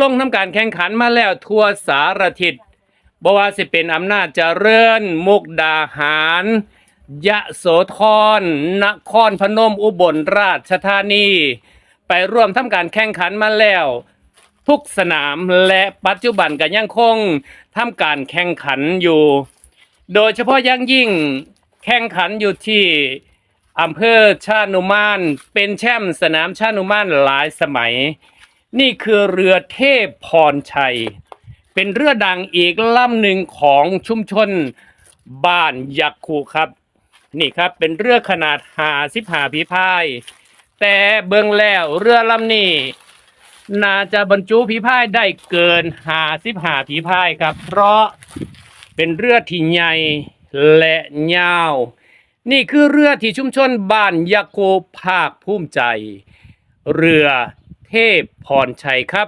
ลงทำการแข่งขันมาแล้วทั่วสารทิศบว่าสิเป็นอำนาจเจริญ มุกดาหาร ยะโสธรนครพนมอุบลราชธานี ไปร่วมทำการแข่งขันมาแล้ว ทุกสนามและปัจจุบันก็ยังคงทำการแข่งขันอยู่ โดยเฉพาะยังยิ่งแข่งขันอยู่ที่อำเภอชานุมาน เป็นแชมป์สนามชานุมานหลายสมัย นี่คือเรือเทพพรชัย เป็นเรือดังอีกลำหนึ่งของชุมชนบ้านยักคูครับ นี่ครับเป็นเรือขนาดหาสิบหาผีพาย แต่เบิ่งแล้วเรือลำนี้น่าจะบรรจุผีพายได้เกินหาสิบหาผีพายครับ เพราะเป็นเรือที่ใหญ่และยาว นี่คือเรือที่ชุมชนบ้านยาโกภาคภูมิใจ เรือ พพรชัยครับ